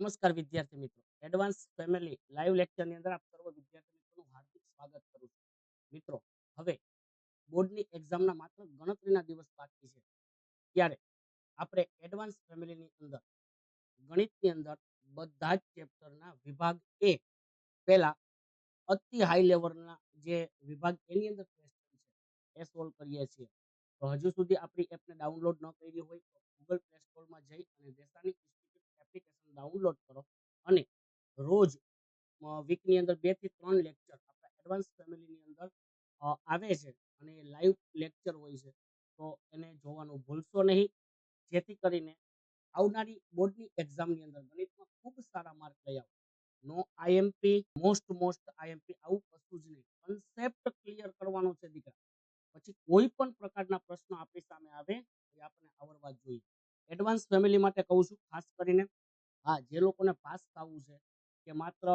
નમસ્કાર વિદ્યાર્થી મિત્રો. એડવાન્સ ફેમિલી લાઈવ લેક્ચરની અંદર આપ સર્વ વિદ્યાર્થી મિત્રોનું હાર્દિક સ્વાગત કરું છું. મિત્રો, હવે બોર્ડની એક્ઝામના માત્ર ગણતરીના દિવસ બાકી છે. ત્યારે આપણે એડવાન્સ ફેમિલીની અંદર, ગણિતની અંદર બધા જ ચેપ્ટરના વિભાગ એ પહેલા અતિ હાઈ લેવલના જે વિભાગ એની અંદર ક્વેશ્ચન છે, એ સોલ્વ કરીએ છીએ. તો હજુ સુધી આપણી એપને ડાઉનલોડ ન કરી હોય તો ગૂગલ પ્લે સ્ટોરમાં જઈ અને દેસાની ડાઉનલોડ કરો અને રોજ વીકની અંદર બેથી ત્રણ લેક્ચર આપણા એડવાન્સ ફેમિલીની અંદર આવે છે અને લાઈવ લેક્ચર હોય છે. તો એને જોવાનું ભૂલશો નહીં. જેથી કરીને આવનારી બોર્ડની એક્ઝામની અંદર ગણિતમાં ખૂબ સારા માર્ક લઈ આવો. No IMP most most IMP આવું કશું જ નહીં. કન્સેપ્ટ ક્લિયર કરવાનો છે દીકરા. પછી કોઈ પણ પ્રકારના પ્રશ્નો આપણી સામે આવે એ આપણે આવડવા જોઈએ. એડવાન્સ ફેમિલી માટે કહું છું, ખાસ કરીને હા, જે લોકોને પાસ થવું છે, કે માત્ર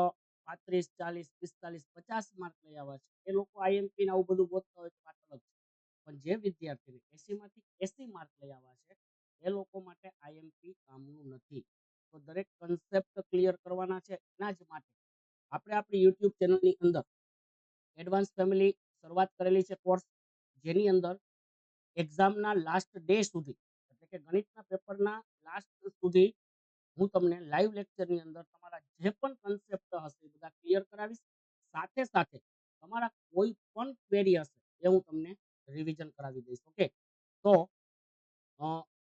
પાંત્રીસ, ચાલીસ, પિસ્તાલીસ, પચાસ માર્ક લઈ આવ્યા છે, એ લોકો આઈએમપી આવું બધું ગોતતા હોય તો અલગ છે. પણ જે વિદ્યાર્થીને એસી માંથી એસી માર્ક લઈ આવ્યા છે, એ લોકો માટે આઈએમપી કામનું નથી. તો દરેક કન્સેપ્ટ ક્લિયર કરવાના છે, એના જ માટે. આપણે આપણી યુટ્યુબ ચેનલની અંદર એડવાન્સ ફેમિલી શરૂઆત કરેલી છે કોર્સ જેની અંદર એક્ઝામના લાસ્ટ ડે સુધી, એટલે કે ગણિતના પેપરના લાસ્ટ સુધી હું તમને લાઈવ લેક્ચરની અંદર તમારા જે પણ કન્સેપ્ટ હશે બધા ક્લિયર કરાવીશ. સાથે સાથે તમારા કોઈ પણ ક્વેરી હશે એ હું તમને રિવિઝન કરાવી દઈશ ઓકે તો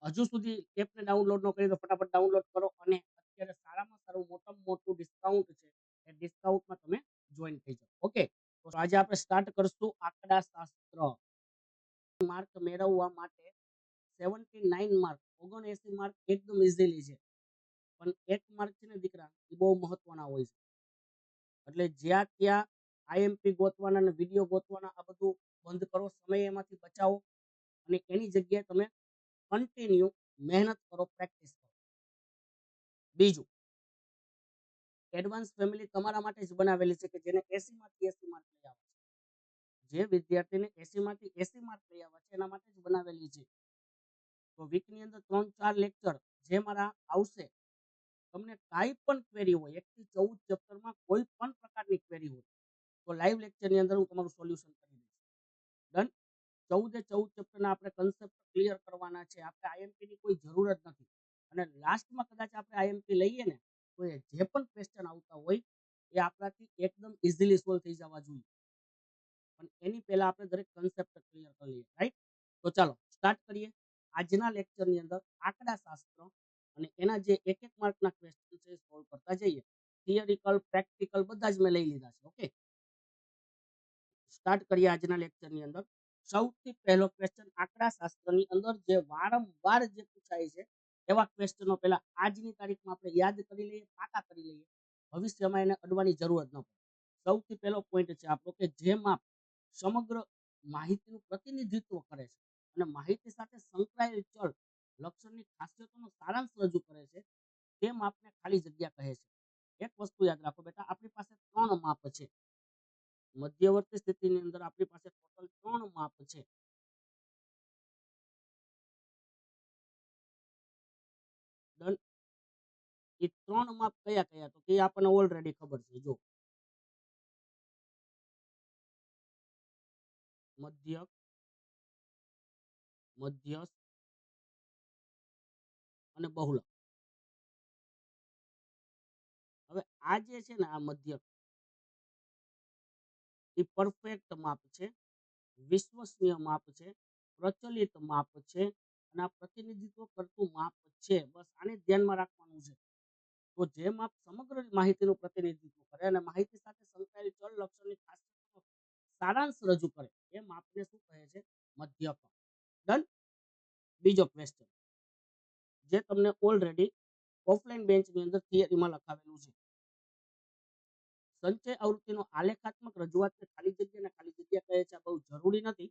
હજુ સુધી એપને ડાઉનલોડ ન કરી તો ફટાફટ ડાઉનલોડ કરો અને અત્યારે સારામાં સારું મોટામાં મોટું ડિસ્કાઉન્ટ છે એ ડિસ્કાઉન્ટમાં તમે જોઈન થઈ જાઓ ઓકે તો આજે આપણે સ્ટાર્ટ કરશું આંકડા શાસ્ત્ર. માર્ક મેળવવા માટે સેવન્ટી નાઇન માર્ક ઓગણએસી માર્ક એકદમ ઇઝીલી છે. પણ એક માર્ક છે ને દીકરા, એ બહુ મહત્વના હોય છે. એટલે જ્યાં ત્યાં આઈએમપી ગોતવાના અને વીડિયો ગોતવાના, આ બધું બંધ કરો, સમય એમાંથી બચાવો અને એની જગ્યાએ તમે કન્ટિન્યુ મહેનત કરો પ્રેક્ટિસ કરો. બીજું એડવાન્સ ફેમિલી તમારા માટે જ બનાવેલી છે કે જેને એસી માંથી એસી માર્ક લઈ આવે છે. જે વિદ્યાર્થીને એસી માંથી એસી માર્ક લઈ આવે છે, એના માટે જ બનાવેલી છે. તો વીકની અંદર ત્રણ ચાર લેક્ચર જે મારા આવશે તમને કાંઈ પણ ક્વેરી હોય, એક થી ચૌદ ચેપ્ટરમાં કોઈ પણ પ્રકારની ક્વેરી હોય, તો લાઈવ લેક્ચરની અંદર હું તમારું સોલ્યુશન કરી દઈશ. ડન ચૌદે ચૌદ ચેપ્ટરના આપણે કન્સેપ્ટ ક્લિયર કરવાના છે. આપણે આઈએમપી ની કોઈ જરૂર જ નથી. અને લાસ્ટમાં કદાચ આપણે આઈએમપી લઈએ ને, તો એ જે પણ ક્વેશ્ચન આવતા હોય, એ આપણાથી એકદમ ઇઝીલી સોલ્વ થઈ જવા જોઈએ. પણ એની પહેલા આપણે દરેક કન્સેપ્ટ ક્લિયર કરી લઈએ રાઈટ તો ચાલો સ્ટાર્ટ કરીએ. આજના લેક્ચરની અંદર આંકડા શાસ્ત્ર અને એના જે એક એક માર્કના ક્વેશ્ચન છે સોલ્વ કરતા જઈએ. થિયરિકલ પ્રેક્ટિકલ બધા જ મેં લઈ લીધા છે ઓકે સ્ટાર્ટ કરીએ આજના લેક્ચરની અંદર. સૌથી પહેલો ક્વેશ્ચન આંકડા શાસ્ત્રની અંદર જે વારંવાર જે પૂછાય છે, એવા ક્વેશ્ચનો પહેલા આજની તારીખમાં આપણે યાદ કરી લઈએ, પાકા કરી લઈએ. ભવિષ્યમાં એને અડવાની જરૂર જ ન પડે. સૌથી પહેલો પોઈન્ટ છે આપણો કે જે માપ સમગ્ર માહિતીનું પ્રતિનિધિત્વ કરે છે. અને માહિતી સાથે સંકળાયેલ ચલ લક્ષણની ખાસિયતોનો સારાંશ રજૂ કરે છે, તે માપને ખાલી જગ્યા કહે છે. એક વસ્તુ યાદ રાખો બેટા, આપણી પાસે ત્રણ માપ છે. મધ્યવર્તી સ્થિતિની અંદર આપણી પાસે ટોટલ ત્રણ માપ છે. એ ત્રણ માપ કયા કયા? તો કે આપણને ઓલરેડી ખબર છે જો મધ્યક, મધ્યસ્થ અને બહુલક. હવે આ જે છે ને, આ મધ્યક એ પરફેક્ટ માપ છે, વિશ્વસનીય માપ છે, પ્રચલિત માપ છે, અને આ પ્રતિનિધિત્વ કરતું માપ છે. બસ આને ધ્યાનમાં રાખવાનું છે. તો જે માપ સમગ્ર માહિતીનું પ્રતિનિધિત્વ કરે અને માહિતી સાથે સંકળાયેલ ચલ લક્ષણની ખાસિયતોનો સારાંશ રજૂ કરે, એ માપને શું કહે છે? મધ્યક ડન બીજો ક્વેશ્ચન જે તમને ઓલરેડી ઓફલાઈન બેન્ચની અંદર થિયરીમાં લખાવેલું છે. સંચય આવૃત્તિનો આલેખાત્મક રજૂઆતને ખાલી જગ્યા ખાલી જગ્યા કહે છે બહુ જરૂરી નથી.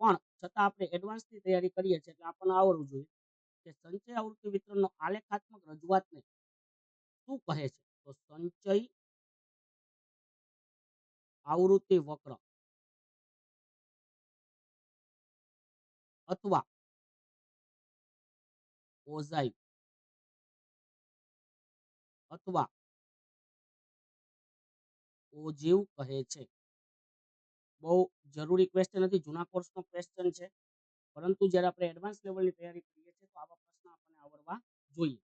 પણ છતાં આપણે એડવાન્સની તૈયારી કરીએ છીએ એટલે આપણને આવડવું જોઈએ કે સંચય આવૃત્તિ વિતરણનો આલેખાત્મક રજૂઆતને શું કહે છે? તો સંચય આવૃત્તિ વક્ર અથવા ઓઝાઈ અથવા ઓજીવ કહે છે. બહુ જરૂરી ક્વેશ્ચન નથી, જૂના કોર્સનો ક્વેશ્ચન છે. પરંતુ જ્યારે આપણે એડવાન્સ લેવલની તૈયારી કરીએ છીએ, તો આવા પ્રશ્ન આપણને આવડવા જોઈએ.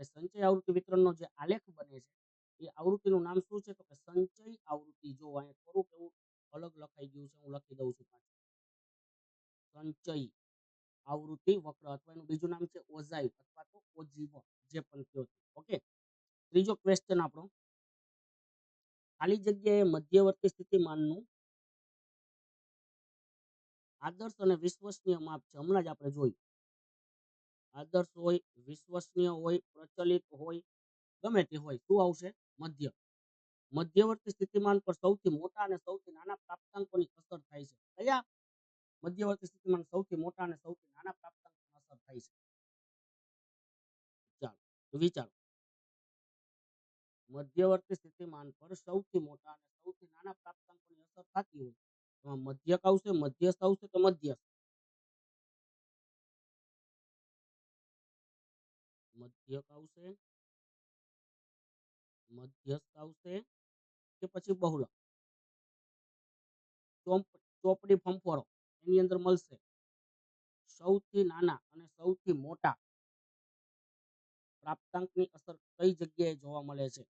સંચય આવૃત્તિ વિતરણનો જે આલેખ બને છે, એ આવૃત્તિનું નામ શું છે? તો કે સંચય આવૃત્તિ. જો અહીંયા થોડુંક એવું અલગ લખાઈ ગયું છે, હું લખી દઉં છું સંચય. આવૃત્તિ વક્ર અથવા એનું બીજું નામ છે ઓઝાઇવ અથવા તો ઓજીવ, જે પણ ઓકે? ત્રીજો ક્વેશ્ચન આપણો. ખાલી જગ્યાએ મધ્યવર્તી સ્થિતિમાનનું આદર્શ અને વિશ્વસનીય માપ છે. હમણાં જ આપણે જોયું. આદર્શ હોય, વિશ્વસનીય હોય, પ્રચલિત હોય, ગમે તે હોય, શું આવશે? મધ્ય. મધ્યવર્તી સ્થિતિમાન પર સૌથી મોટા અને સૌથી નાના પ્રાપ્તાંકોની અસર થાય છે. કયા મધ્યવર્તી સ્થિતિમાન સૌથી મોટા અને સૌથી નાના પ્રાપ્તાંકોની અસર થાય છે. ચાલો, તો વિચારો. મધ્યવર્તી સ્થિતિમાન પર સૌથી મોટા અને સૌથી નાના પ્રાપ્તાંકોની અસર થતી હોય, એમાં મધ્યક આવશે, મધ્યસ્થ આવશે કે મધ્યસ્થ? મધ્યક આવશે, મધ્યસ્થ આવશે કે પછી બહુલક? ચોપ- ચોપડી ફંફોરો એની અંદર મળશે. સૌથી નાના અને સૌથી મોટા પ્રાપ્તાંકની અસર કઈ જગ્યાએ જોવા મળે છે?